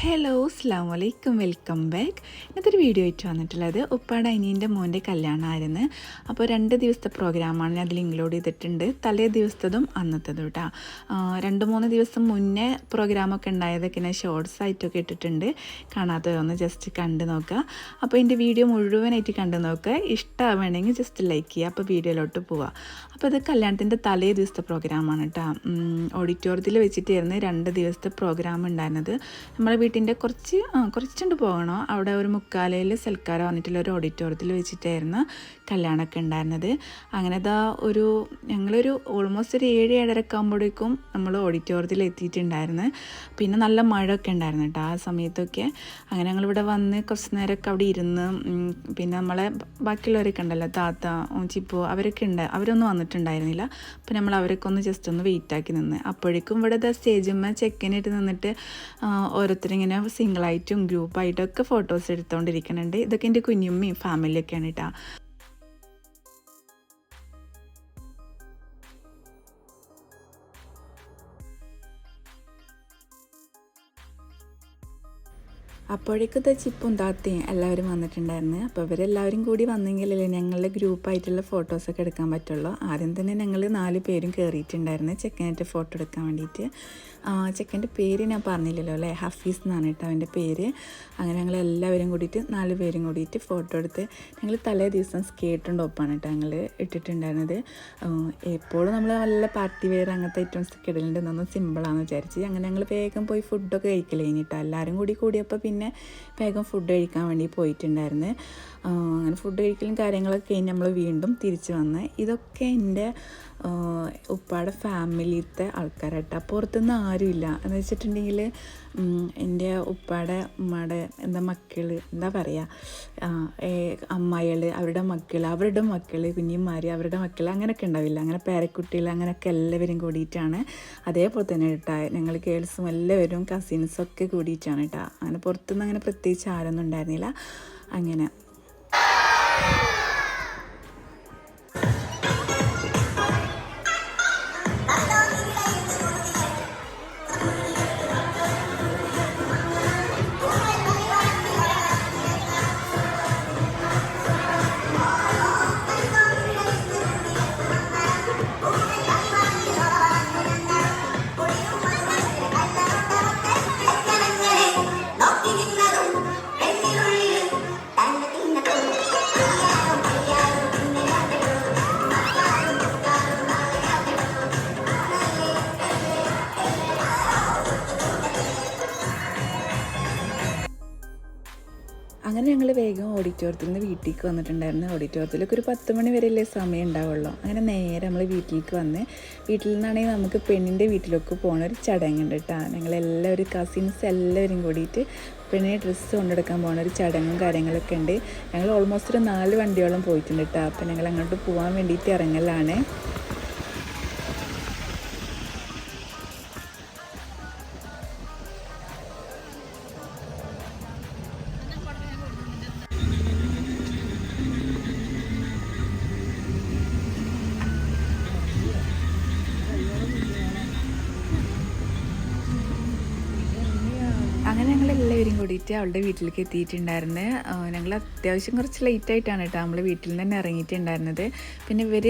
Hello അസ്ലാം വലൈക്കും welcome back ഇന്നത്തെ ഒരു വീഡിയോ ആയിട്ട് വന്നിട്ടുള്ളത് ഉപ്പാടെ അനിയന്റെ മോന്റെ കല്യാണമായിരുന്നു. അപ്പോൾ രണ്ട് ദിവസത്തെ പ്രോഗ്രാമാണ് ഞാൻ അതിൽ ഇൻക്ലൂഡ് ചെയ്തിട്ടുണ്ട്. തലേ ദിവസത്തതും അന്നത്തതും കേട്ടോ രണ്ട് മൂന്ന് ദിവസം മുന്നേ പ്രോഗ്രാമൊക്കെ ഉണ്ടായതൊക്കെ ഞാൻ ഷോർട്സ് ആയിട്ടൊക്കെ ഇട്ടിട്ടുണ്ട്. കാണാത്തവരൊന്ന് ജസ്റ്റ് കണ്ടു നോക്കുക അപ്പോൾ എന്റെ വീഡിയോ മുഴുവനായിട്ട് കണ്ടു നോക്കുക ഇഷ്ടമാവണമെങ്കിൽ ജസ്റ്റ് ലൈക്ക് ചെയ്യുക. അപ്പോൾ വീഡിയോയിലോട്ട് പോവുക അപ്പോൾ ഇത് കല്യാണത്തിന്റെ തലേ ദിവസത്തെ പ്രോഗ്രാമാണ് കേട്ടോ ഓഡിറ്റോറിയത്തിൽ വെച്ചിട്ടായിരുന്നു രണ്ട് ദിവസത്തെ പ്രോഗ്രാം ഉണ്ടായിരുന്നത്. നമ്മളെ വീട്ടിന്റെ കുറച്ച് കുറച്ചുണ്ട് പോകണോ? അവിടെ ഒരു മുക്കാലയിൽ സൽക്കാരം വന്നിട്ടുള്ള ഒരു ഓഡിറ്റോറിയത്തിൽ വെച്ചിട്ടായിരുന്നു കല്യാണമൊക്കെ ഉണ്ടായിരുന്നത്. അങ്ങനെ അതാ ഒരു ഞങ്ങളൊരു ഓൾമോസ്റ്റ് ഒരു ഏഴ് ഏഴരക്ക് ആകുമ്പോഴേക്കും നമ്മൾ ഓഡിറ്റോറിയത്തിൽ എത്തിയിട്ടുണ്ടായിരുന്നു. പിന്നെ നല്ല മഴയൊക്കെ ഉണ്ടായിരുന്നു കേട്ടോ ആ സമയത്തൊക്കെ. അങ്ങനെ ഞങ്ങളിവിടെ വന്ന് കുറച്ച് നേരമൊക്കെ അവിടെ ഇരുന്ന് പിന്നെ നമ്മളെ ബാക്കിയുള്ളവരൊക്കെ ഉണ്ടല്ലോ താത്ത ചിപ്പോ അവരൊക്കെ ഉണ്ട് അവരൊന്നും വന്നിട്ടുണ്ടായിരുന്നില്ല. അപ്പോൾ നമ്മൾ അവരൊക്കെ ഒന്ന് ജസ്റ്റ് ഒന്ന് വെയിറ്റ് ആക്കി നിന്ന്. അപ്പോഴേക്കും ഇവിടെ സ്റ്റേജിന്മേൽ ചെക്കനായിട്ട് നിന്നിട്ട് ആ, ഓരോരുത്തരിങ്ങനെ സിംഗിളായിട്ടും ഗ്രൂപ്പായിട്ടും ഒക്കെ ഫോട്ടോസ് എടുത്തുകൊണ്ടിരിക്കുന്നുണ്ട് ഇതൊക്കെ എന്റെ കുഞ്ഞുമ്മയും ഫാമിലിയൊക്കെയാണ് കേട്ടോ അപ്പോഴേക്കത്തെ ചിപ്പും താത്തയും എല്ലാവരും വന്നിട്ടുണ്ടായിരുന്നു. അപ്പോൾ ഇവരെല്ലാവരും കൂടി വന്നെങ്കിലല്ലേ ഞങ്ങളുടെ ഗ്രൂപ്പായിട്ടുള്ള ഫോട്ടോസൊക്കെ എടുക്കാൻ പറ്റുള്ളൂ. ആദ്യം തന്നെ ഞങ്ങൾ നാല് പേരും കയറിയിട്ടുണ്ടായിരുന്നു. ചെക്കനായിട്ട് ഫോട്ടോ എടുക്കാൻ വേണ്ടിയിട്ട്. ചെക്കന്റെ പേര് ഞാൻ പറഞ്ഞില്ലല്ലോ അല്ലേ? ഹഫീസ് എന്നാണ് കേട്ടോ അവന്റെ പേര്. അങ്ങനെ ഞങ്ങൾ എല്ലാവരും കൂടിയിട്ട് നാല് പേരും കൂടിയിട്ട് ഫോട്ടോ എടുത്ത് ഞങ്ങൾ തലേ ദിവസം സ്കേട്ടും ടോപ്പാണ് കേട്ടോ ഞങ്ങൾ ഇട്ടിട്ടുണ്ടായിരുന്നത്. എപ്പോഴും നമ്മൾ നല്ല പാർട്ടി വെയർ അങ്ങനത്തെ ഐറ്റംസ് ഒക്കെ ഇടലുണ്ട് എന്നൊന്നും സിമ്പിളാണെന്ന് വിചാരിച്ച്. അങ്ങനെ ഞങ്ങൾ വേഗം പോയി ഫുഡൊക്കെ കഴിക്കലേ കഴിഞ്ഞിട്ടോ. എല്ലാവരും കൂടി കൂടിയപ്പോൾ പിന്നെ വേഗം ഫുഡ് കഴിക്കാൻ വേണ്ടി പോയിട്ടുണ്ടായിരുന്നു. അങ്ങനെ ഫുഡ് കഴിക്കലും കാര്യങ്ങളൊക്കെ കഴിഞ്ഞ് നമ്മൾ വീണ്ടും തിരിച്ച് വന്ന്. ഇതൊക്കെ എന്റെ ഉപ്പാടെ ഫാമിലിത്തെ ആൾക്കാരാട്ടോ പുറത്തുനിന്ന് ആരുമില്ല. എന്ന് വെച്ചിട്ടുണ്ടെങ്കിൽ എന്റെ ഉപ്പാടെ ഉമ്മയുടെ എന്താ മക്കൾ എന്താ പറയുക അമ്മായികൾ അവരുടെ മക്കൾ അവരുടെ മക്കൾ കുഞ്ഞിമാർ അവരുടെ മക്കൾ അങ്ങനെയൊക്കെ ഉണ്ടാവില്ല. അങ്ങനെ പേരക്കുട്ടികൾ അങ്ങനെയൊക്കെ എല്ലാവരും കൂടിയിട്ടാണ്. അതേപോലെ തന്നെ കേട്ടോ ഞങ്ങൾ ഗേൾസും എല്ലാവരും കസിൻസും ഒക്കെ കൂടിയിട്ടാണ് കേട്ടോ അങ്ങനെ പുറത്തുനിന്ന് അങ്ങനെ പ്രത്യേകിച്ച് ആരൊന്നും ഉണ്ടായിരുന്നില്ല. അങ്ങനെ. ഓഡിറ്റോറിയത്തിൽ നിന്ന് വീട്ടിലേക്ക് വന്നിട്ടുണ്ടായിരുന്നു. ഓഡിറ്റോറിയത്തിലൊക്കെ ഒരു പത്ത് മണി വരെയല്ലേ സമയം ഉണ്ടാവുള്ളൂ. അങ്ങനെ നേരെ നമ്മൾ വീട്ടിലേക്ക് വന്ന് വീട്ടിൽ നിന്നാണെങ്കിൽ നമുക്ക് പെണ്ണിന്റെ വീട്ടിലൊക്കെ പോകണ ഒരു ചടങ്ങുണ്ട് കേട്ടോ ഞങ്ങളെല്ലാവരും കസിൻസ് എല്ലാവരും കൂടിയിട്ട് പെണ്ണിനെ ഡ്രസ്സ് കൊണ്ടെടുക്കാൻ പോകുന്ന ഒരു ചടങ്ങും കാര്യങ്ങളൊക്കെ ഉണ്ട്. ഞങ്ങൾ ഓൾമോസ്റ്റ് ഒരു നാല് വണ്ടിയോളം പോയിട്ടുണ്ട് കേട്ടോ അപ്പോൾ ഞങ്ങൾ അങ്ങോട്ട് പോകാൻ വേണ്ടിയിട്ട് ഇറങ്ങലാണ്. എല്ലാവരും കൂടിയിട്ട് അവളുടെ വീട്ടിലേക്ക് എത്തിയിട്ടുണ്ടായിരുന്നു. ഞങ്ങൾ അത്യാവശ്യം കുറച്ച് ലേറ്റ് ആയിട്ടാണ് കേട്ടോ നമ്മൾ വീട്ടിൽ നിന്ന് തന്നെ ഇറങ്ങിയിട്ടുണ്ടായിരുന്നത്. പിന്നെ ഇവർ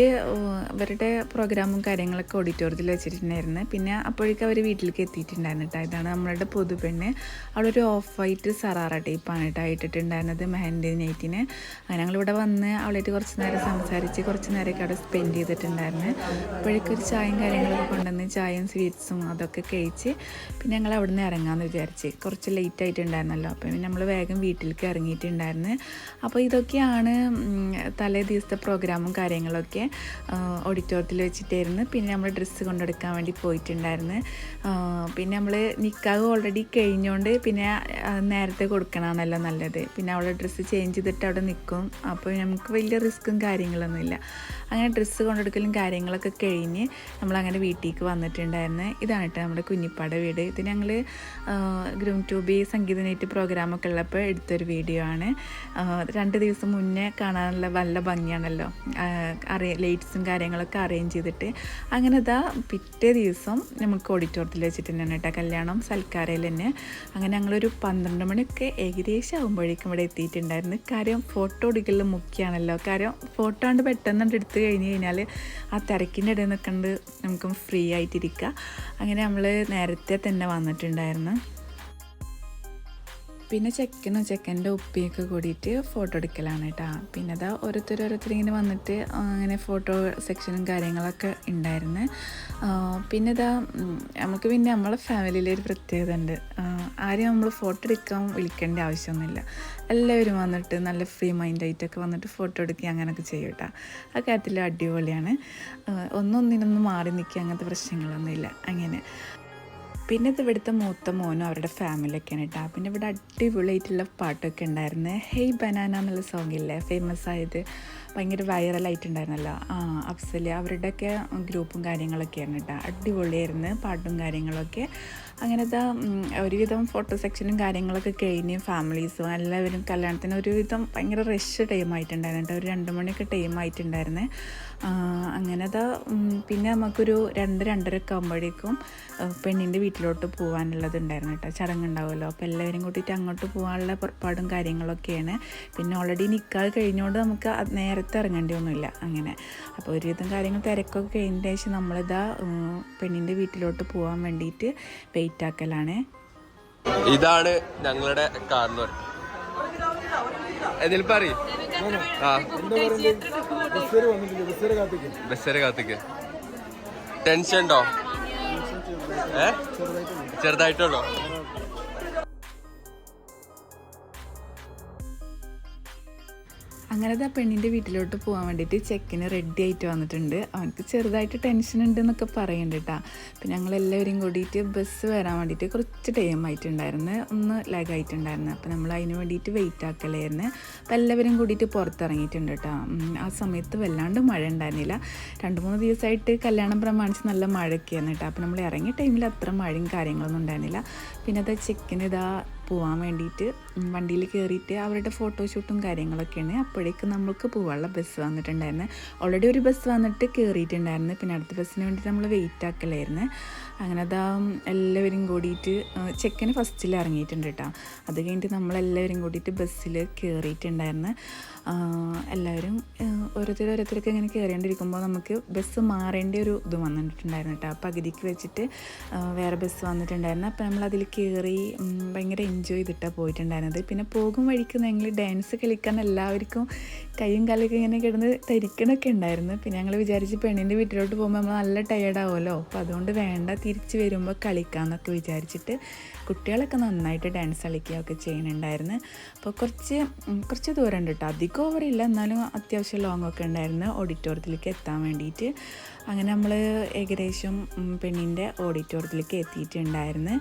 ഇവരുടെ പ്രോഗ്രാമും കാര്യങ്ങളൊക്കെ ഓഡിറ്റോറിയത്തിൽ വെച്ചിട്ടുണ്ടായിരുന്നു. പിന്നെ അപ്പോഴേക്കും അവർ വീട്ടിലേക്ക് എത്തിയിട്ടുണ്ടായിരുന്നു കേട്ടോ. ഇതാണ് നമ്മളുടെ പൊതുപെണ്ണ്. അവളൊരു ഓഫ് വൈറ്റ് സറാറ ടൈപ്പാണ് കേട്ടോ ഇട്ടിട്ടുണ്ടായിരുന്നത് മെഹൻഡി നൈറ്റിന് ഞങ്ങളിവിടെ വന്ന് അവളായിട്ട് കുറച്ച് നേരം സംസാരിച്ച് കുറച്ച് നേരമൊക്കെ അവിടെ സ്പെൻഡ് ചെയ്തിട്ടുണ്ടായിരുന്നു. അപ്പോഴേക്കും ഒരു ചായയും കാര്യങ്ങളൊക്കെ കൊണ്ടുവന്ന് ചായയും സ്വീറ്റ്സും അതൊക്കെ കഴിച്ച് പിന്നെ ഞങ്ങൾ അവിടെ നിന്ന് ഇറങ്ങാമെന്ന് വിചാരിച്ച് കുറച്ച് ലേറ്റ് ആയിട്ടുണ്ടായിരുന്നല്ലോ അപ്പം നമ്മൾ വേഗം വീട്ടിലേക്ക് ഇറങ്ങിയിട്ടുണ്ടായിരുന്നു. അപ്പോൾ ഇതൊക്കെയാണ് തലേ ദിവസത്തെ പ്രോഗ്രാമും കാര്യങ്ങളൊക്കെ ഓഡിറ്റോറിയത്തിൽ വെച്ചിട്ടായിരുന്നു. പിന്നെ നമ്മൾ ഡ്രസ്സ് കൊണ്ടെടുക്കാൻ വേണ്ടി പോയിട്ടുണ്ടായിരുന്നു. പിന്നെ നമ്മൾ നിക്കാവ് ഓൾറെഡി കഴിഞ്ഞുകൊണ്ട് പിന്നെ നേരത്തെ കൊടുക്കണമെന്നല്ലോ നല്ലത്. പിന്നെ അവളെ ഡ്രസ്സ് ചേഞ്ച് ചെയ്തിട്ട് അവിടെ നിൽക്കും അപ്പോൾ നമുക്ക് വലിയ റിസ്ക്കും കാര്യങ്ങളൊന്നുമില്ല അങ്ങനെ ഡ്രസ്സ് കൊണ്ടെടുക്കലും കാര്യങ്ങളൊക്കെ കഴിഞ്ഞ് നമ്മളങ്ങനെ വീട്ടിലേക്ക് വന്നിട്ടുണ്ടായിരുന്നു. ഇതാണ് കേട്ടോ നമ്മുടെ കുഞ്ഞിപ്പാട വീട്. ഇത് ഞങ്ങൾ ഗ്രൂം ട്യൂബി സംഗീത നൈറ്റ് പ്രോഗ്രാമൊക്കെ ഉള്ളപ്പോൾ എടുത്തൊരു വീഡിയോ ആണ്. രണ്ട് ദിവസം മുന്നേ കാണാനുള്ള നല്ല ഭംഗിയാണല്ലോ. അറിയ ലൈറ്റ്സും കാര്യങ്ങളൊക്കെ അറേഞ്ച് ചെയ്തിട്ട്. അങ്ങനെ ഇതാ പിറ്റേ ദിവസം നമുക്ക് ഓഡിറ്റോറിയത്തിൽ വെച്ചിട്ട് തന്നെയാണ് കേട്ടോ കല്യാണം സൽക്കാരയിൽ തന്നെ. അങ്ങനെ ഞങ്ങളൊരു പന്ത്രണ്ട് മണിയൊക്കെ ഏകദേശം ആകുമ്പോഴേക്കും ഇവിടെ എത്തിയിട്ടുണ്ടായിരുന്നു. കാര്യം ഫോട്ടോ എടുക്കലിൽ മുഖ്യമാണല്ലോ കാര്യം ഫോട്ടോ കണ്ട് പെട്ടെന്ന് കണ്ട് എടുത്തു കഴിഞ്ഞ് കഴിഞ്ഞാൽ ആ തിരക്കിന്റെ ഇടയിൽ നിൽക്കണ്ട് നമുക്ക് ഫ്രീ ആയിട്ടിരിക്കുക അങ്ങനെ നമ്മൾ നേരത്തെ തന്നെ വന്നിട്ടുണ്ടായിരുന്നു. പിന്നെ ചെക്കനും ചെക്കന്റെ ഉപ്പിയൊക്കെ കൂടിയിട്ട് ഫോട്ടോ എടുക്കലാണ് കേട്ടോ. പിന്നെ അതാ ഓരോരുത്തർ ഓരോരുത്തർ ഇങ്ങനെ വന്നിട്ട് അങ്ങനെ ഫോട്ടോ സെക്ഷനും കാര്യങ്ങളൊക്കെ ഉണ്ടായിരുന്നു. പിന്നെ ഇതാ നമുക്ക് പിന്നെ നമ്മളെ ഫാമിലിയിലെ ഒരു പ്രത്യേകത ഉണ്ട്. ആരെയും നമ്മൾ ഫോട്ടോ എടുക്കാൻ വിളിക്കേണ്ട ആവശ്യമൊന്നുമില്ല. എല്ലാവരും വന്നിട്ട് നല്ല ഫ്രീ മൈൻഡായിട്ടൊക്കെ വന്നിട്ട് ഫോട്ടോ എടുക്കുക അങ്ങനെയൊക്കെ ചെയ്യും കേട്ടോ. ആ കാര്യത്തിൽ അടിപൊളിയാണ്. ഒന്നൊന്നിനൊന്നും മാറി നിൽക്കുക അങ്ങനത്തെ പ്രശ്നങ്ങളൊന്നുമില്ല. അങ്ങനെ. പിന്നെ ഇത് ഇവിടുത്തെ മൂത്ത മോനും അവരുടെ ഫാമിലിയൊക്കെയാണ് കേട്ടോ. പിന്നെ ഇവിടെ അടിപൊളിയായിട്ടുള്ള പാട്ടൊക്കെ ഉണ്ടായിരുന്നു. ഹെയ് ബനാന എന്നുള്ള സോങ് ഇല്ലേ? ഫേമസ് ആയത് ഭയങ്കര വൈറലായിട്ടുണ്ടായിരുന്നല്ലോ ആ അഫ്സൽ അവരുടെയൊക്കെ ഗ്രൂപ്പും കാര്യങ്ങളൊക്കെയാണ് കേട്ടോ. അടിപൊളിയായിരുന്നു പാട്ടും കാര്യങ്ങളൊക്കെ. അങ്ങനത്തെ ഒരുവിധം ഫോട്ടോ സെക്ഷനും കാര്യങ്ങളൊക്കെ കഴിഞ്ഞ് ഫാമിലീസും എല്ലാവരും കല്യാണത്തിന് ഒരുവിധം ഭയങ്കര റഷ് ടൈം ആയിട്ടുണ്ടായിരുന്നു കേട്ടോ. ഒരു രണ്ട് മണിയൊക്കെ ടൈം ആയിട്ടുണ്ടായിരുന്നേ. അങ്ങനത്തെ പിന്നെ നമുക്കൊരു രണ്ട് രണ്ടരയൊക്കെ ആകുമ്പോഴേക്കും പെണ്ണിന്റെ വീട്ടിലോട്ട് പോകാനുള്ളത് ഉണ്ടായിരുന്നു കേട്ടോ ചടങ്ങുണ്ടാവുമല്ലോ അപ്പോൾ എല്ലാവരും കൂട്ടിയിട്ട് അങ്ങോട്ട് പോകാനുള്ള പുറപ്പാടും കാര്യങ്ങളൊക്കെയാണ് പിന്നെ ഓൾറെഡി നിൽക്കാതെ കഴിഞ്ഞുകൊണ്ട് നമുക്ക് നേരത്തെ ഇറങ്ങേണ്ടി ഒന്നുമില്ല അങ്ങനെ അപ്പോൾ ഒരുവിധം കാര്യങ്ങൾ തിരക്കൊക്കെ കഴിഞ്ഞതിന് ശേഷം നമ്മളിതാ പെണ്ണിന്റെ വീട്ടിലോട്ട് പോകാൻ വേണ്ടിയിട്ട് വെയിറ്റ് ആക്കലാണ് ഇതാണ് ഞങ്ങളുടെ കാർന്നോർ എന്തെങ്കിലും പറയും ആ ബസ്സിന് കാത്തിക്ക്. ടെൻഷൻ ഉണ്ടോ? ഏ? ചെറുതായിട്ടുള്ളോ. അങ്ങനത്തെ ആ പെണ്ണിന്റെ വീട്ടിലോട്ട് പോകാൻ വേണ്ടിയിട്ട് ചെക്കിന് റെഡി ആയിട്ട് വന്നിട്ടുണ്ട്. അവനക്ക് ചെറുതായിട്ട് ടെൻഷൻ ഉണ്ട് എന്നൊക്കെ പറയുന്നുണ്ട് കേട്ടോ അപ്പം ഞങ്ങളെല്ലാവരും കൂടിയിട്ട് ബസ് വരാൻ വേണ്ടിയിട്ട് കുറച്ച് ടൈം ആയിട്ടുണ്ടായിരുന്നു. ഒന്ന് ലാഗ് ആയിട്ടുണ്ടായിരുന്നു. അപ്പം നമ്മൾ അതിന് വേണ്ടിയിട്ട് വെയിറ്റ് ആക്കലായിരുന്നു. അപ്പം എല്ലാവരും കൂടിയിട്ട് പുറത്തിറങ്ങിയിട്ടുണ്ട് കേട്ടോ ആ സമയത്ത് വല്ലാണ്ട് മഴ ഉണ്ടായിരുന്നില്ല. രണ്ട് മൂന്ന് ദിവസമായിട്ട് കല്യാണം പ്രമാണിച്ച് നല്ല മഴയൊക്കെയായിരുന്നു കേട്ടോ അപ്പം നമ്മൾ ഇറങ്ങിയ ടൈമിൽ അത്ര മഴയും കാര്യങ്ങളൊന്നും ഉണ്ടായിരുന്നില്ല. പിന്നെ അത് ചെക്കിന് ഇതാ പോകാൻ വേണ്ടിയിട്ട് വണ്ടിയിൽ കയറിയിട്ട് അവരുടെ ഫോട്ടോഷൂട്ടും കാര്യങ്ങളൊക്കെയാണ്. അപ്പോഴേക്ക് നമ്മൾക്ക് പോകാനുള്ള ബസ് വന്നിട്ടുണ്ടായിരുന്നു. ഓൾറെഡി ഒരു ബസ് വന്നിട്ട് കയറിയിട്ടുണ്ടായിരുന്നു. പിന്നെ അടുത്ത ബസ്സിന് വേണ്ടി നമ്മൾ വെയിറ്റ് ആക്കലായിരുന്നു. അങ്ങനെ അതാ എല്ലാവരും കൂടിയിട്ട് ചെക്കന് ഫസ്റ്റിൽ ഇറങ്ങിയിട്ടുണ്ട് കേട്ടോ. അത് കഴിഞ്ഞിട്ട് നമ്മളെല്ലാവരും കൂടിയിട്ട് ബസ്സിൽ കയറിയിട്ടുണ്ടായിരുന്നു. എല്ലാവരും ഓരോരുത്തർ ഓരോരുത്തർക്ക് ഇങ്ങനെ കയറേണ്ടിയിരിക്കുമ്പോൾ നമുക്ക് ബസ് മാറേണ്ട ഒരു ഇത് വന്നിട്ടുണ്ടായിരുന്നു കേട്ടോ. പകുതിക്ക് വെച്ചിട്ട് വേറെ ബസ് വന്നിട്ടുണ്ടായിരുന്നു. അപ്പോൾ നമ്മൾ അതിൽ കയറി ഭയങ്കര എൻജോയ് ചെയ്തിട്ടാണ് പോയിട്ടുണ്ടായിരുന്നത് പിന്നെ പോകും വഴിക്ക് ഞങ്ങൾ ഡാൻസ് കളിക്കാൻ എല്ലാവർക്കും കൈയും കാലൊക്കെ ഇങ്ങനെ കിടന്ന് ധരിക്കണമൊക്കെ ഉണ്ടായിരുന്നു. പിന്നെ ഞങ്ങൾ വിചാരിച്ച് പെണ്ണിന്റെ വീട്ടിലോട്ട് പോകുമ്പോൾ നമ്മൾ നല്ല ടയേർഡ് ടയേർഡാവുമല്ലോ അപ്പോൾ അതുകൊണ്ട് വേണ്ട തിരിച്ച് വരുമ്പോൾ കളിക്കാമെന്നൊക്കെ വിചാരിച്ചിട്ട് കുട്ടികളൊക്കെ നന്നായിട്ട് ഡാൻസ് കളിക്കുകയൊക്കെ ചെയ്യുന്നുണ്ടായിരുന്നു. അപ്പോൾ കുറച്ച് കുറച്ച് ദൂരം ഉണ്ട് കേട്ടോ. അധികം ഓവറില്ല എന്നാലും അത്യാവശ്യം ലോങ് ഒക്കെ ഉണ്ടായിരുന്നു. ഓഡിറ്റോറിയത്തിലേക്ക് എത്താൻ വേണ്ടിയിട്ട്. അങ്ങനെ നമ്മൾ ഏകദേശം പെണ്ണിന്റെ ഓഡിറ്റോറിയത്തിലേക്ക് എത്തിയിട്ടുണ്ടായിരുന്നു.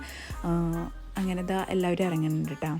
അങ്ങനെ ദാ എല്ലാവരും ഇറങ്ങുന്നുണ്ട് കേട്ടോ.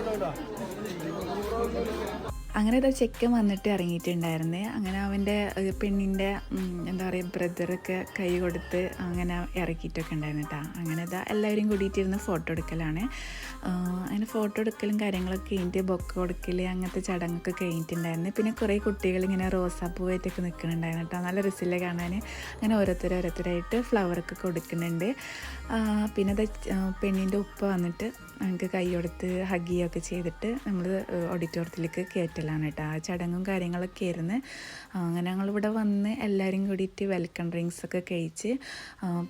അങ്ങോട്ടോ അങ്ങനെ ഒരു ചെക്കൻ വന്നിട്ട് ഇറങ്ങിയിട്ടുണ്ടായിരുന്നേ. അങ്ങനെ അവന്റെ പെണ്ണിന്റെ എന്താ പറയുക ബ്രദറൊക്കെ കൈ കൊടുത്ത് അങ്ങനെ ഇറക്കിയിട്ടൊക്കെ ഉണ്ടായിരുന്നു കേട്ടോ അങ്ങനെ ഇതാ എല്ലാവരും കൂടിയിട്ടിരുന്ന് ഫോട്ടോ എടുക്കലാണ്. അങ്ങനെ ഫോട്ടോ എടുക്കലും കാര്യങ്ങളൊക്കെ കഴിഞ്ഞിട്ട് ബൊക്ക കൊടുക്കൽ അങ്ങനത്തെ ചടങ്ങൊക്കെ കഴിഞ്ഞിട്ടുണ്ടായിരുന്നു. പിന്നെ കുറേ കുട്ടികൾ ഇങ്ങനെ റോസാപ്പൂവായിട്ടൊക്കെ നിൽക്കുന്നുണ്ടായിരുന്നു കേട്ടോ നല്ല രസമില്ല കാണാൻ അങ്ങനെ ഓരോരുത്തർ ഓരോരുത്തരായിട്ട് ഫ്ലവറൊക്കെ കൊടുക്കുന്നുണ്ട്. പിന്നെ അത് പെണ്ണിന്റെ ഉപ്പ വന്നിട്ട് ഞങ്ങൾക്ക് കൈ കൊടുത്ത് ഹഗ് ചെയ്യുകയൊക്കെ ചെയ്തിട്ട് നമ്മൾ ഓഡിറ്റോറിയത്തിലേക്ക് കയറ്റലാണ് കേട്ടോ. ആ ചടങ്ങും കാര്യങ്ങളൊക്കെ ആയിരുന്നു. അങ്ങനെ ഞങ്ങളിവിടെ വന്ന് എല്ലാവരും കൂടിയിട്ട് വെൽക്കം ഡ്രിങ്ക്സ് ഒക്കെ കഴിച്ച്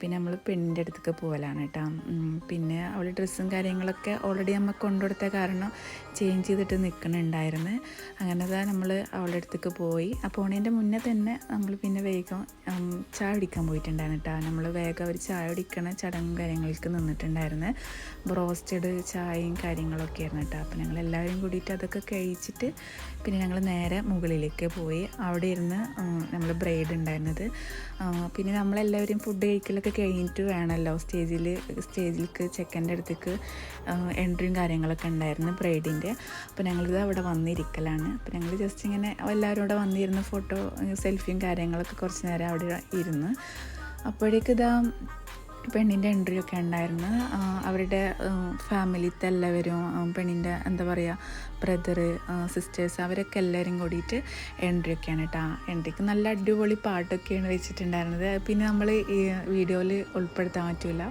പിന്നെ നമ്മൾ പെണ്ണിന്റെ അടുത്തേക്ക് പോകലാണ് കേട്ടോ. പിന്നെ അവൾ ഡ്രസ്സും കാര്യങ്ങളൊക്കെ ഓൾറെഡി നമ്മൾ കൊണ്ടുകൊടുത്ത കാരണം ചേഞ്ച് ചെയ്തിട്ട് നിൽക്കണുണ്ടായിരുന്നു അങ്ങനെ അതാ നമ്മൾ അവളുടെ അടുത്തേക്ക് പോയി. ആ ഓണേന്റെ മുന്നേ തന്നെ നമ്മൾ പിന്നെ വേഗം ചായ കുടിക്കാൻ പോയിട്ടുണ്ടായിരുന്നു കേട്ടോ. നമ്മൾ വേഗം അവർ ചായ കുടിക്കണ ചടങ്ങും കാര്യങ്ങൾക്ക് നിന്നിട്ടുണ്ടായിരുന്നു. ബ്രോസ്റ്റഡ് ചായയും കാര്യങ്ങളൊക്കെ ആയിരുന്നു കേട്ടോ. അപ്പോൾ ഞങ്ങൾ എല്ലാവരും കൂടിയിട്ട് അതൊക്കെ കഴിച്ചിട്ട് പിന്നെ ഞങ്ങൾ നേരെ മുകളിലേക്ക് പോയി. അവിടെ ഇരുന്ന് നമ്മൾ ബ്രൈഡ് ഉണ്ടായിരുന്നത്. പിന്നെ നമ്മളെല്ലാവരും ഫുഡ് കഴിക്കലൊക്കെ കഴിഞ്ഞിട്ട് വേണമല്ലോ. സ്റ്റേജിൽ സ്റ്റേജിലേക്ക് ചെക്കന്റെ അടുത്തേക്ക് എൻട്രിയും കാര്യങ്ങളൊക്കെ ഉണ്ടായിരുന്നു ബ്രൈഡിന്റെ. അപ്പോൾ ഞങ്ങളിത് അവിടെ വന്നിരിക്കലാണ്. അപ്പോൾ ഞങ്ങൾ ജസ്റ്റ് ഇങ്ങനെ എല്ലാവരും അവിടെ വന്നിരുന്ന് ഫോട്ടോ സെൽഫിയും കാര്യങ്ങളൊക്കെ കുറച്ച് നേരം അവിടെ ഇരുന്ന്. അപ്പോഴേക്ക് ഇതാ പെണ്ണിന്റെ എൻട്രി ഒക്കെ ഉണ്ടായിരുന്നു. അവരുടെ ഫാമിലിത്തെ എല്ലാവരും പെണ്ണിന്റെ എന്താ പറയുക ബ്രദറ് സിസ്റ്റേഴ്സ് അവരൊക്കെ എല്ലാവരും കൂടിയിട്ട് എൻട്രി ഒക്കെയാണ് കേട്ടോ എൻട്രിക്ക് നല്ല അടിപൊളി പാട്ടൊക്കെയാണ് വെച്ചിട്ടുണ്ടായിരുന്നത്. പിന്നെ നമ്മൾ ഈ വീഡിയോയിൽ ഉൾപ്പെടുത്താൻ പറ്റില്ല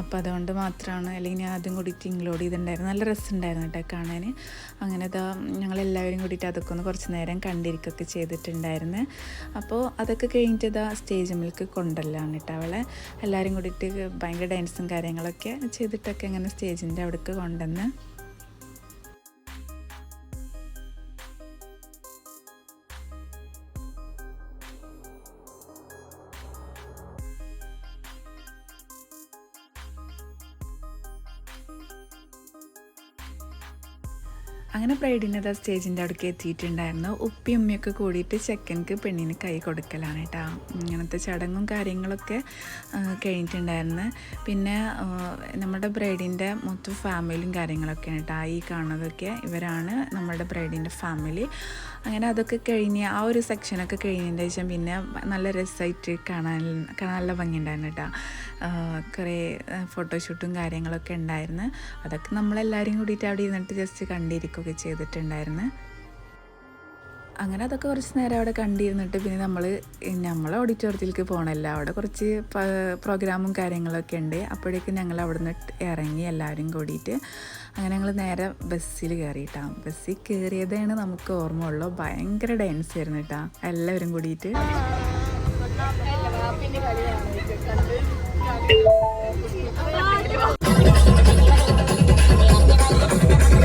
അപ്പോൾ അതുകൊണ്ട് മാത്രമാണ് അല്ലെങ്കിൽ ഞാൻ അതും കൂടിയിട്ട് ഇൻക്ലൂഡ് ചെയ്തിട്ടുണ്ടായിരുന്നു നല്ല രസമുണ്ടായിരുന്നു കേട്ടോ കാണാൻ അങ്ങനെ ഇതാ ഞങ്ങളെല്ലാവരും കൂടിയിട്ട് അതൊക്കെ ഒന്ന് കുറച്ച് നേരം കണ്ടിരിക്കുകയൊക്കെ ചെയ്തിട്ടുണ്ടായിരുന്നു. അപ്പോൾ അതൊക്കെ കഴിഞ്ഞിട്ട് ഇതാ സ്റ്റേജ് മിൽക്ക് കൊണ്ടല്ലാണ് കേട്ടോ അവളെ. എല്ലാവരും കൂടിയിട്ട് ഭയങ്കര ഡാൻസും കാര്യങ്ങളൊക്കെ ചെയ്തിട്ടൊക്കെ അങ്ങനെ സ്റ്റേജിന്റെ അവിടേക്ക് കൊണ്ടുവന്ന് അങ്ങനെ ബ്രൈഡിന്റെ സ്റ്റേജിന്റെ അവിടേക്ക് എത്തിയിട്ടുണ്ടായിരുന്നു. ഉപ്പി ഉമ്മയൊക്കെ കൂടിയിട്ട് ചെക്കൻക്ക് പെണ്ണിന് കൈ കൊടുക്കലാണ് കേട്ടോ ഇങ്ങനത്തെ ചടങ്ങും കാര്യങ്ങളൊക്കെ കഴിഞ്ഞിട്ടുണ്ടായിരുന്നു. പിന്നെ നമ്മുടെ ബ്രൈഡിന്റെ മൊത്തം ഫാമിലിയും കാര്യങ്ങളൊക്കെയാണ് കേട്ടോ ഈ കാണുന്നതൊക്കെ ഇവരാണ് നമ്മുടെ ബ്രൈഡിന്റെ ഫാമിലി. അങ്ങനെ അതൊക്കെ കഴിഞ്ഞ് ആ ഒരു സെക്ഷനൊക്കെ കഴിഞ്ഞതിന്റെ ശേഷം പിന്നെ നല്ല രസമായിട്ട് കാണാൻ കാണാൻ നല്ല ഭംഗിയുണ്ടായിരുന്നു കേട്ടോ കുറേ ഫോട്ടോഷൂട്ടും കാര്യങ്ങളൊക്കെ ഉണ്ടായിരുന്നു. അതൊക്കെ നമ്മളെല്ലാവരും കൂടിയിട്ട് അവിടെ ഇരുന്നിട്ട് ജസ്റ്റ് കണ്ടിരിക്കുകയൊക്കെ ചെയ്തിട്ടുണ്ടായിരുന്നു. അങ്ങനെ അതൊക്കെ കുറച്ച് നേരം അവിടെ കണ്ടിരുന്നിട്ട് പിന്നെ നമ്മൾ നമ്മൾ ഓഡിറ്റോറിയത്തിലേക്ക് പോകണമല്ല അവിടെ കുറച്ച് പ്രോഗ്രാമും കാര്യങ്ങളൊക്കെ ഉണ്ട്. അപ്പോഴേക്കും ഞങ്ങൾ അവിടെ നിന്ന് ഇറങ്ങി എല്ലാവരും കൂടിയിട്ട് അങ്ങനെ ഞങ്ങൾ നേരെ ബസ്സിൽ കയറിയിട്ടാണ് ബസ്സിൽ കയറിയതാണ് നമുക്ക് ഓർമ്മ ഉള്ളൂ. ഭയങ്കര ഡാൻസ് ആയിരുന്നു കേട്ടോ എല്ലാവരും കൂടിയിട്ട്. Salimos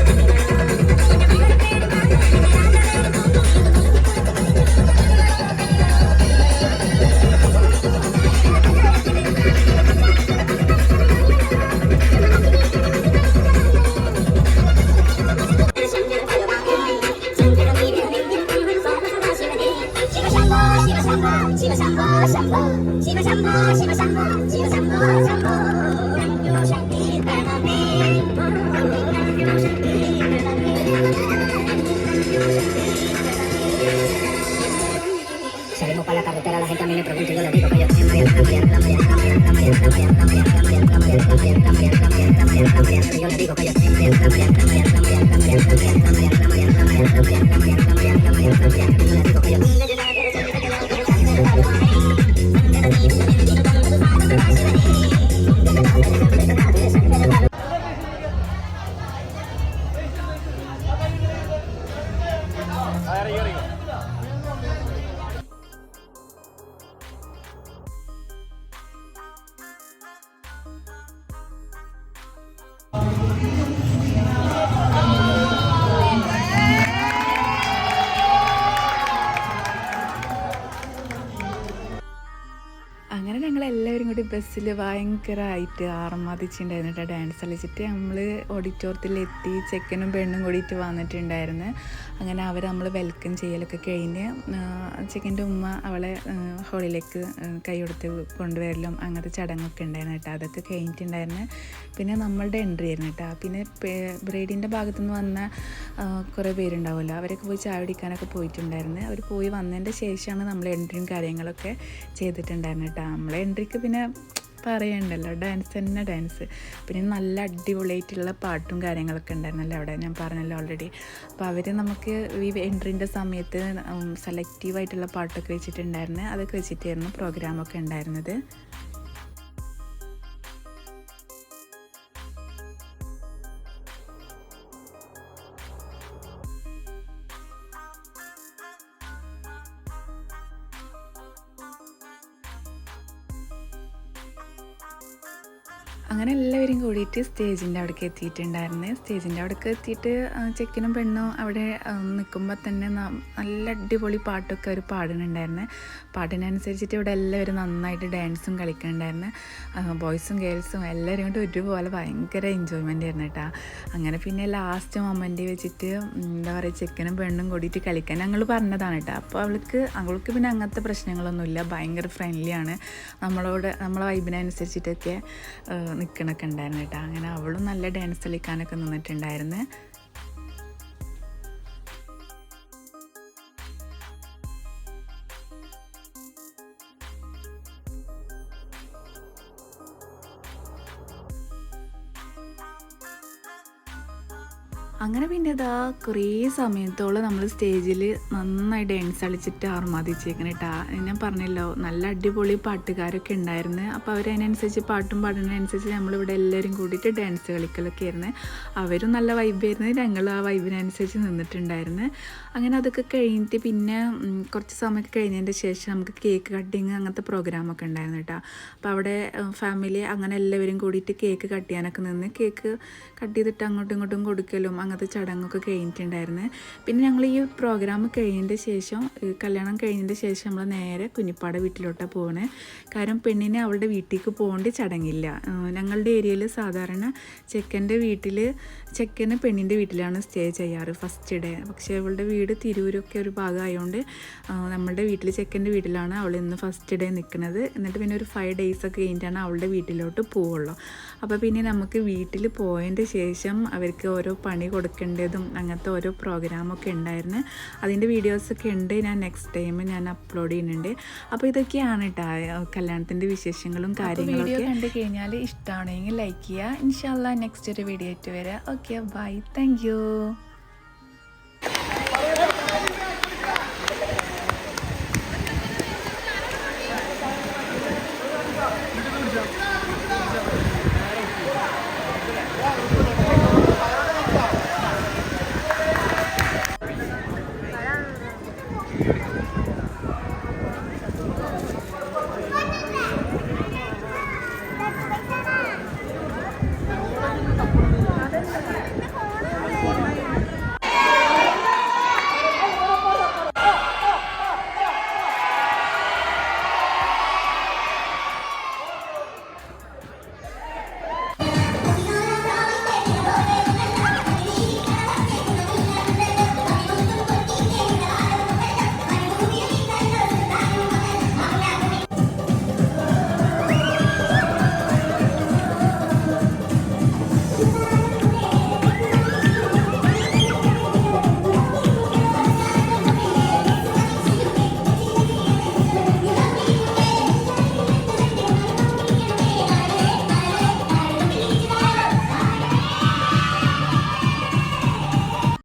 Yo le digo que yo soy ബസ്സിൽ ഭയങ്കരമായിട്ട് ആർമാദിച്ചിട്ടുണ്ടായിരുന്നു കേട്ടോ ഡാൻസ് കളിച്ചിട്ട് നമ്മൾ ഓഡിറ്റോറിയത്തിലെത്തി ചെക്കനും പെണ്ണും കൂടിയിട്ട് വന്നിട്ടുണ്ടായിരുന്നു. അങ്ങനെ അവർ നമ്മൾ വെൽക്കം ചെയ്യലൊക്കെ കഴിഞ്ഞ് ചെക്കന്റെ ഉമ്മ അവളെ ഹോളിലേക്ക് കൈ കൊടുത്ത് കൊണ്ടുവരലും അങ്ങനത്തെ ചടങ്ങൊക്കെ ഉണ്ടായിരുന്നു കേട്ടോ. അതൊക്കെ കഴിഞ്ഞിട്ടുണ്ടായിരുന്നു. പിന്നെ നമ്മളുടെ എൻട്രി ആയിരുന്നു കേട്ടോ. പിന്നെ ബ്രൈഡിന്റെ ഭാഗത്തു നിന്ന് വന്ന കുറേ പേരുണ്ടാവുമല്ലോ. അവരൊക്കെ പോയി ചായ കുടിക്കാനൊക്കെ പോയിട്ടുണ്ടായിരുന്നു. അവർ പോയി വന്നതിന്റെ ശേഷമാണ് നമ്മൾ എൻട്രിയും കാര്യങ്ങളൊക്കെ ചെയ്തിട്ടുണ്ടായിരുന്നു കേട്ടോ. നമ്മളെ എൻട്രിക്ക് പിന്നെ പറയണ്ടല്ലോ. ഡാൻസ് തന്നെ ഡാൻസ് പിന്നെ നല്ല അടിപൊളിയായിട്ടുള്ള പാട്ടും കാര്യങ്ങളൊക്കെ ഉണ്ടായിരുന്നല്ലോ അവിടെ. ഞാൻ പറഞ്ഞല്ലോ ഓൾറെഡി അപ്പോൾ അവർ നമുക്ക് ഈ എൻട്രീന്റെ സമയത്ത് സെലക്റ്റീവായിട്ടുള്ള പാട്ടൊക്കെ വെച്ചിട്ടുണ്ടായിരുന്നു. അതൊക്കെ വെച്ചിട്ടായിരുന്നു പ്രോഗ്രാമൊക്കെ ഉണ്ടായിരുന്നത്. അങ്ങനെ എല്ലാവരും കൂടിയിട്ട് സ്റ്റേജിന്റെ അവിടേക്ക് എത്തിയിട്ടുണ്ടായിരുന്നു. സ്റ്റേജിന്റെ അവിടേക്ക് എത്തിയിട്ട് ചെക്കനും പെണ്ണും അവിടെ നിൽക്കുമ്പോൾ തന്നെ നല്ല അടിപൊളി പാട്ടൊക്കെ അവർ പാടുന്നുണ്ടായിരുന്നു. പാട്ടിനനുസരിച്ചിട്ട് ഇവിടെ എല്ലാവരും നന്നായിട്ട് ഡാൻസും കളിക്കുന്നുണ്ടായിരുന്നു. ബോയ്സും ഗേൾസും എല്ലാവരും കൊണ്ട് ഒരുപോലെ ഭയങ്കര എൻജോയ്മെന്റ് ആയിരുന്നു കേട്ടോ. അങ്ങനെ പിന്നെ ലാസ്റ്റ് മൊമെന്റ് വെച്ചിട്ട് എന്താ പറയുക ചെക്കനും പെണ്ണും കൂടിയിട്ട് കളിക്കാൻ ഞങ്ങൾ പറഞ്ഞതാണ് കേട്ടോ. അപ്പോൾ അവൾക്ക് അവൾക്ക് പിന്നെ അങ്ങനത്തെ പ്രശ്നങ്ങളൊന്നുമില്ല. ഭയങ്കര ഫ്രണ്ട്ലിയാണ് നമ്മളോട് നമ്മളെ വൈബിനനുസരിച്ചിട്ടൊക്കെ നിൽക്കണൊക്കെ ഉണ്ടായിരുന്നു കേട്ടോ. അങ്ങനെ അവളും നല്ല ഡാൻസ് കളിക്കാനൊക്കെ നിന്നിട്ടുണ്ടായിരുന്നു. ഇതാ കുറേ സമയത്തോളം നമ്മൾ സ്റ്റേജിൽ നന്നായി ഡാൻസ് കളിച്ചിട്ട് ആർമാദിച്ചേക്കണം കേട്ടാ ഞാൻ പറഞ്ഞല്ലോ നല്ല അടിപൊളി പാട്ടുകാരൊക്കെ ഉണ്ടായിരുന്നു. അപ്പോൾ അവരതിനനുസരിച്ച് പാട്ടും പാടുന്നതിനനുസരിച്ച് നമ്മളിവിടെ എല്ലാവരും കൂടിയിട്ട് ഡാൻസ് കളിക്കലൊക്കെ ആയിരുന്നു. അവരും നല്ല വൈബായിരുന്നു ഞങ്ങൾ ആ വൈബിനനുസരിച്ച് നിന്നിട്ടുണ്ടായിരുന്നു. അങ്ങനെ അതൊക്കെ കഴിഞ്ഞിട്ട് പിന്നെ കുറച്ച് സമയമൊക്കെ കഴിഞ്ഞതിന്റെ ശേഷം നമുക്ക് കേക്ക് കട്ടിങ് അങ്ങനത്തെ പ്രോഗ്രാമൊക്കെ ഉണ്ടായിരുന്നു കേട്ടോ അപ്പോൾ അവിടെ ഫാമിലി അങ്ങനെ എല്ലാവരും കൂടിയിട്ട് കേക്ക് കട്ട് ചെയ്യാനൊക്കെ നിന്ന്. കേക്ക് കട്ട് ചെയ്തിട്ട് അങ്ങോട്ടും ഇങ്ങോട്ടും കൊടുക്കലും അങ്ങനത്തെ ചടങ്ങൊക്കെ കഴിഞ്ഞിട്ടുണ്ടായിരുന്നു. പിന്നെ ഞങ്ങൾ ഈ പ്രോഗ്രാം കഴിഞ്ഞതിന്റെ ശേഷം കല്യാണം കഴിഞ്ഞതിന്റെ ശേഷം നമ്മൾ നേരെ കുഞ്ഞിപ്പാട വീട്ടിലോട്ടാണ് പോകുന്നത് കാരണം പെണ്ണിനെ അവളുടെ വീട്ടിലേക്ക് പോകേണ്ട ചടങ്ങില്ല. ഞങ്ങളുടെ ഏരിയയിൽ സാധാരണ ചെക്കന്റെ വീട്ടിൽ ചെക്കന് പെണ്ണിന്റെ വീട്ടിലാണ് സ്റ്റേ ചെയ്യാറ് ഫസ്റ്റ് ഡേ പക്ഷേ അവളുടെ വീട് തിരൂരൊക്കെ ഒരു ഭാഗമായതുകൊണ്ട് നമ്മളുടെ വീട്ടിൽ ചെക്കന്റെ വീട്ടിലാണ് അവൾ ഇന്ന് ഫസ്റ്റ് ഡേ നിൽക്കുന്നത് എന്നിട്ട് പിന്നെ ഒരു ഫൈവ് ഡേയ്സ് ഒക്കെ കഴിഞ്ഞിട്ടാണ് അവളുടെ വീട്ടിലോട്ട് പോവുള്ളൂ. അപ്പോൾ പിന്നെ നമുക്ക് വീട്ടിൽ പോയതിന്റെ ശേഷം അവർക്ക് ഓരോ പണി കൊടുക്കേണ്ടതും അങ്ങനത്തെ ഓരോ പ്രോഗ്രാമൊക്കെ ഉണ്ടായിരുന്നു. അതിന്റെ വീഡിയോസൊക്കെ ഉണ്ട്. ഞാൻ നെക്സ്റ്റ് ടൈം ഞാൻ അപ്ലോഡ് ചെയ്യുന്നുണ്ട്. അപ്പോൾ ഇതൊക്കെയാണ് കേട്ടോ കല്യാണത്തിന്റെ വിശേഷങ്ങളും കാര്യങ്ങളും വീഡിയോ കണ്ടു കഴിഞ്ഞാൽ ഇഷ്ടമാണെങ്കിൽ ലൈക്ക് ചെയ്യുക ഇൻഷാല്ല നെക്സ്റ്റ് ഒരു വീഡിയോ ആയിട്ട് വരാം. Okay bye thank you